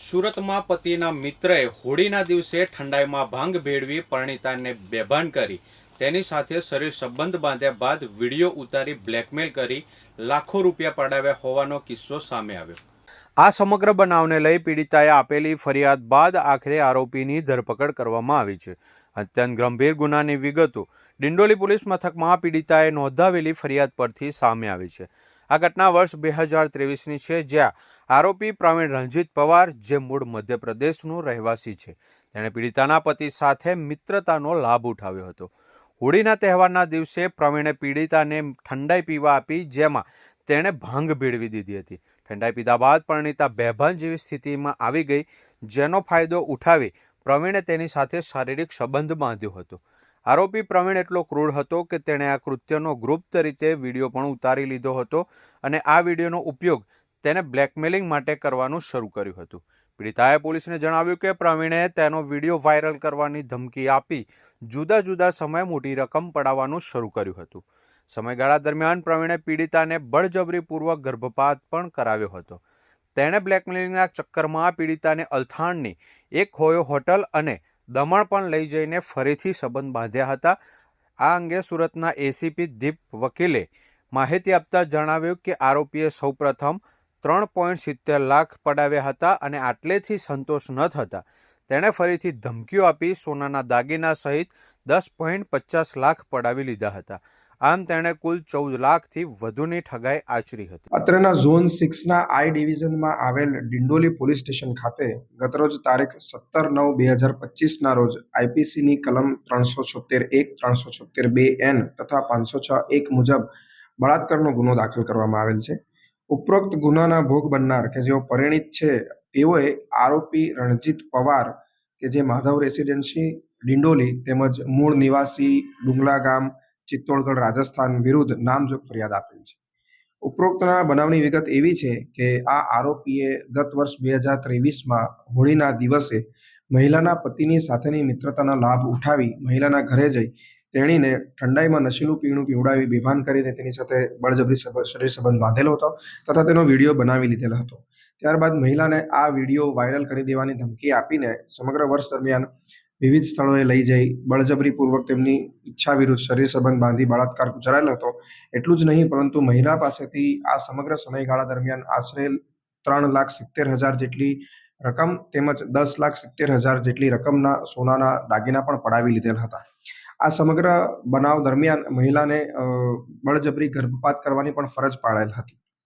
સુરતમાં પતિના મિત્રએ હોળીના દિવસે ઠંડાઈમાં ભાંગ ભેળવી પરણિતાને બેભાન કરી. તેની સાથે શરીર સંબંધ બાંધ્યા બાદ વીડિયો ઉતારી બ્લેકમેલ કરી લાખો રૂપિયા પડાવ્યા હોવાનો કિસ્સો સામે આવ્યો. આ સમગ્ર બનાવને લઈ પીડિતાએ આપેલી ફરિયાદ બાદ આખરે આરોપીની ધરપકડ કરવામાં આવી છે. અત્યંત ગંભીર ગુનાની વિગતો ડિંડોલી પોલીસ મથકમાં પીડિતાએ નોંધાવેલી ફરિયાદ પરથી સામે આવી છે. આ ઘટના વર્ષ બે હજાર ત્રેવીસની છે, જ્યાં આરોપી પ્રવીણ રણજીત પવાર, જે મૂળ મધ્યપ્રદેશનું રહેવાસી છે, તેણે પીડિતાના પતિ સાથે મિત્રતાનો લાભ ઉઠાવ્યો હતો. હોળીના તહેવારના દિવસે પ્રવીણે પીડિતાને ઠંડાઈ પીવા આપી, જેમાં તેણે ભાંગ ભેળવી દીધી હતી. ઠંડાઈ પીધા બાદ પરણિતા બેભાન જેવી સ્થિતિમાં આવી ગઈ, જેનો ફાયદો ઉઠાવી પ્રવીણે તેની સાથે શારીરિક સંબંધ બાંધ્યો હતો. આરોપી પ્રવીણ એટલો ક્રૂર હતો કે તેણે આ કૃત્યનો ગુપ્ત રીતે વીડિયો પણ ઉતારી લીધો હતો અને આ વિડીયોનો ઉપયોગ તેને બ્લેકમેલિંગ માટે કરવાનું શરૂ કર્યું હતું. પીડિતાએ પોલીસને જણાવ્યું કે પ્રવીણે તેનો વીડિયો વાયરલ કરવાની ધમકી આપી જુદા જુદા સમયે મોટી રકમ પડાવવાનું શરૂ કર્યું હતું. સમયગાળા દરમિયાન પ્રવીણે પીડિતાને બળજબરીપૂર્વક ગર્ભપાત પણ કરાવ્યો હતો. તેણે બ્લેકમેલિંગના ચક્કરમાં પીડિતાને અલથાણની એક હોયો હોટલ અને દમણ પણ લઈ જઈને ફરીથી સંબંધ બાંધ્યા હતા. આ અંગે સુરતના એસીપી દીપ વકીલે માહિતી આપતા જણાવ્યું કે આરોપીએ સૌપ્રથમ ત્રણ પોઈન્ટ સિત્તેર લાખ પડાવ્યા હતા અને આટલેથી સંતોષ ન થતા. તેણે ફરીથી ધમકીઓ આપી સોનાના દાગીના સહિત દસ પોઈન્ટ પચાસ લાખ પડાવી લીધા હતા. આમ તેણે કુલ ચૌદ લાખથી વધુની ઠગાઈ આચરી હતી. અત્રેના ઝોન સિક્સના આઈ ડિવિઝનમાં આવેલ ડિંડોલી પોલીસ સ્ટેશન ખાતે ગતરોજ તારીખ સત્તર નવ બે હજાર પચીસના રોજ આઈપીસીની કલમ ત્રણસો છોતેર એક, ત્રણસો છોતેર બે એન તથા પાંચસો છ એક મુજબ બળાત્કારનો ગુનો દાખલ કરવામાં આવેલ છે. ઉપરોક્ત ગુનાના ભોગ બનનાર કે જેઓ પરિણિત છે, તેઓએ આરોપી રણજીત પવાર કે જે માધવ રેસિડેન્સી, ડિંડોલી તેમજ મૂળ નિવાસી ડુંગલા ગામ ચિત્તોડગઢ રાજસ્થાન વિરુદ્ધ નામજોગ ફરિયાદ આપેલ છે. ઉપરોક્તના બનાવની વિગત એવી છે કે આ આરોપીએ ગત વર્ષ બે હજાર ત્રેવીસમાં હોળીના દિવસે મહિલાના પતિની સાથેની મિત્રતાના લાભ ઉઠાવી મહિલાના ઘરે જઈ તેણીને ઠંડાઈમાં નશીલું પીણું પીવડાવી બેભાન કરીને તેની સાથે બળજબરી શરીર સંબંધ બાંધેલો હતો તથા તેનો વીડિયો બનાવી લીધેલો હતો. ત્યારબાદ મહિલાને આ વીડિયો વાયરલ કરી દેવાની ધમકી આપીને સમગ્ર વર્ષ દરમિયાન વિવિધ સ્થળોએ લઈ જઈ બળજબરીપૂર્વક તેમની ઈચ્છા વિરુદ્ધ શરીર સંબંધ બાંધી બળાત્કાર ગુજારેલો હતો. એટલું જ નહીં, પરંતુ મહિલા પાસેથી આ સમગ્ર સમયગાળા દરમિયાન આશરે ત્રણ લાખ સિત્તેર હજાર જેટલી રકમ તેમજ દસ લાખ સિત્તેર હજાર જેટલી રકમના સોનાના દાગીના પણ પડાવી લીધેલ હતા. આ સમગ્ર બનાવ દરમિયાન મહિલાને બળજબરી ગર્ભપાત કરવાની પણ ફરજ પાડેલ હતી.